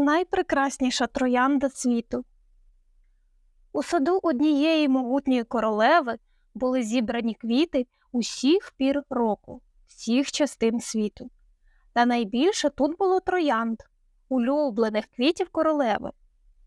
найпрекрасніша троянда світу. У саду однієї могутньої королеви були зібрані квіти усіх пір року, всіх частин світу. Та найбільше тут було троянд, улюблених квітів королеви,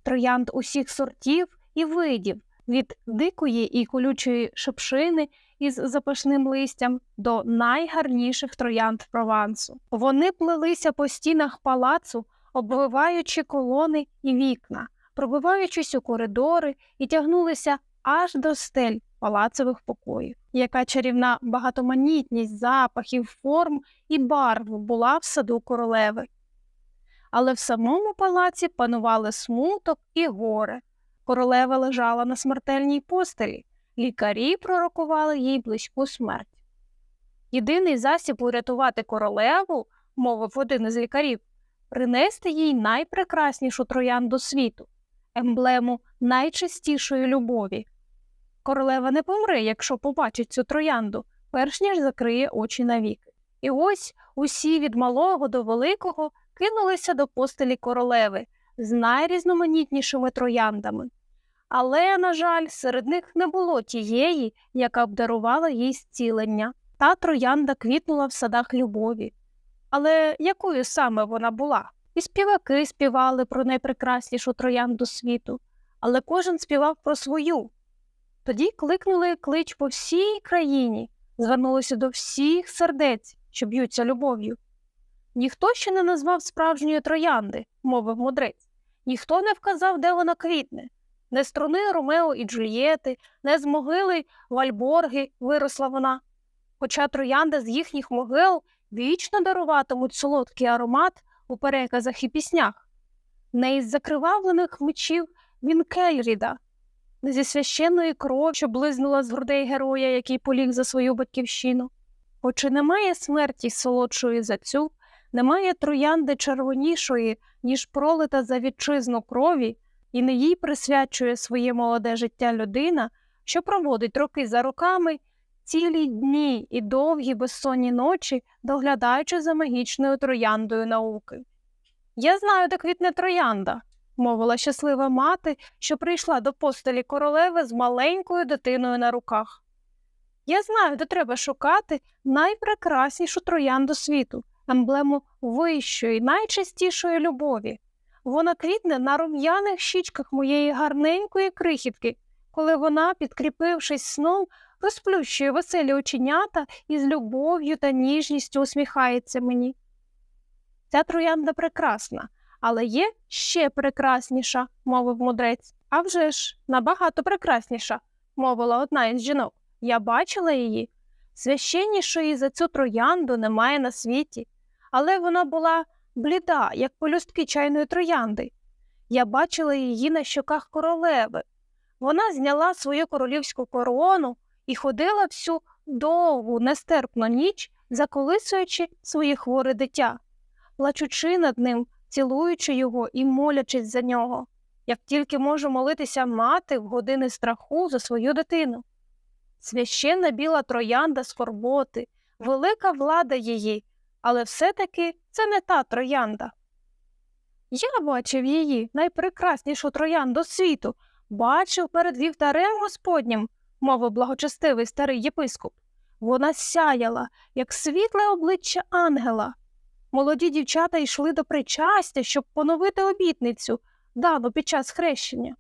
троянд усіх сортів і видів, від дикої і колючої шипшини із запашним листям до найгарніших троянд Провансу. Вони плелися по стінах палацу, обвиваючи колони і вікна, пробиваючись у коридори і тягнулися аж до стель палацових покоїв. Яка чарівна багатоманітність запахів, форм і барв була в саду королеви. Але в самому палаці панували смуток і горе. Королева лежала на смертельній постелі, лікарі пророкували їй близьку смерть. Єдиний засіб урятувати королеву, мовив один із лікарів, принести їй найпрекраснішу троянду світу, емблему найчистішої любові. Королева не помре, якщо побачить цю троянду, перш ніж закриє очі навіки. І ось усі від малого до великого кинулися до постелі королеви з найрізноманітнішими трояндами. Але, на жаль, серед них не було тієї, яка б дарувала їй зцілення. Та троянда квітнула в садах любові. Але якою саме вона була? І співаки співали про найпрекраснішу троянду світу, але кожен співав про свою. Тоді кликнули клич по всій країні, звернулися до всіх сердець, що б'ються любов'ю. Ніхто ще не назвав справжньої троянди, мовив мудрець, ніхто не вказав, де вона квітне. Не з струни Ромео і Джульєти, не з могили Вальборги виросла вона. Хоча троянда з їхніх могил вічно даруватимуть солодкий аромат у переказах і піснях, не із закривавлених мечів Вінкельріда, не зі священної крові, що близнула з грудей героя, який поліг за свою батьківщину. Хоч і немає смерті солодшої за цю, немає троянди червонішої, ніж пролита за вітчизну крові, і не їй присвячує своє молоде життя людина, що проводить роки за роками, цілі дні і довгі безсонні ночі, доглядаючи за магічною трояндою науки. Я знаю, де квітне троянда, мовила щаслива мати, що прийшла до постелі королеви з маленькою дитиною на руках. Я знаю, де треба шукати найпрекраснішу троянду світу, емблему вищої, найчистішої любові. Вона квітне на рум'яних щічках моєї гарненької крихітки, коли вона, підкріпившись сном, розплющує веселі оченята і з любов'ю та ніжністю усміхається мені. Ця троянда прекрасна, але є ще прекрасніша, мовив мудрець. «А вже ж, набагато прекрасніша, мовила одна із жінок. Я бачила її. Священнішої за цю троянду немає на світі, але вона була бліда, як полюстки чайної троянди. Я бачила її на щоках королеви. Вона зняла свою королівську корону і ходила всю довгу, нестерпну ніч, заколисуючи своє хворе дитя, плачучи над ним, цілуючи його і молячись за нього, як тільки може молитися мати в години страху за свою дитину. Священна біла троянда скорботи, велика влада її, але все-таки це не та троянда. Я бачив її, найпрекраснішу троянду світу, бачив перед вівтарем Господнім, мовив благочестивий старий єпископ. Вона сяяла, як світле обличчя ангела. Молоді дівчата йшли до причастя, щоб поновити обітницю, дану під час хрещення,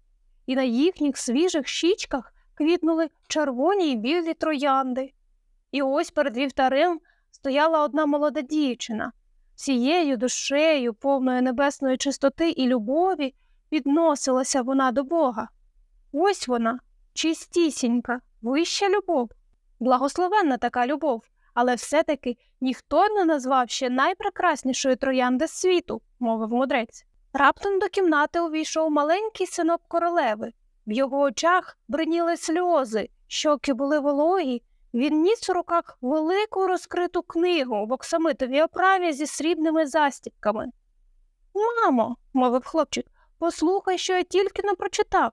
і на їхніх свіжих щічках квітнули червоні й білі троянди. І ось перед вівтарем стояла одна молода дівчина. Всією душею, повною небесної чистоти і любові, підносилася вона до Бога. Ось вона, чистісінька, вища любов, благословенна така любов, але все-таки ніхто не назвав ще найпрекраснішої троянди світу, мовив мудрець. Раптом до кімнати увійшов маленький синок королеви. В його очах бриніли сльози, щоки були вологі. Він ніс у руках велику розкриту книгу в оксамитовій оправі зі срібними застібками. Мамо, мовив хлопчик, послухай, що я тільки не прочитав.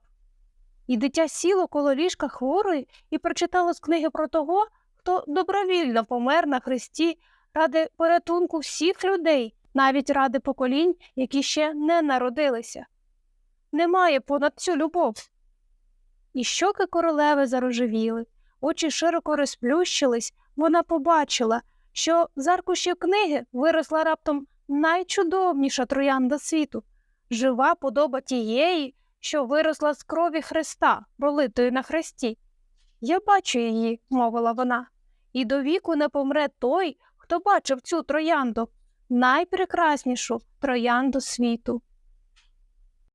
І дитя сіло коло ліжка хворої і прочитало з книги про того, хто добровільно помер на хресті ради порятунку всіх людей, навіть ради поколінь, які ще не народилися. Немає понад цю любов. І щоки королеви зарожевіли, очі широко розплющились, вона побачила, що з аркушів книги виросла раптом найчудовніша троянда світу, жива подоба тієї, що виросла з крові Христа, пролитої на хресті. Я бачу її, мовила вона, і до віку не помре той, хто бачив цю троянду, найпрекраснішу троянду світу.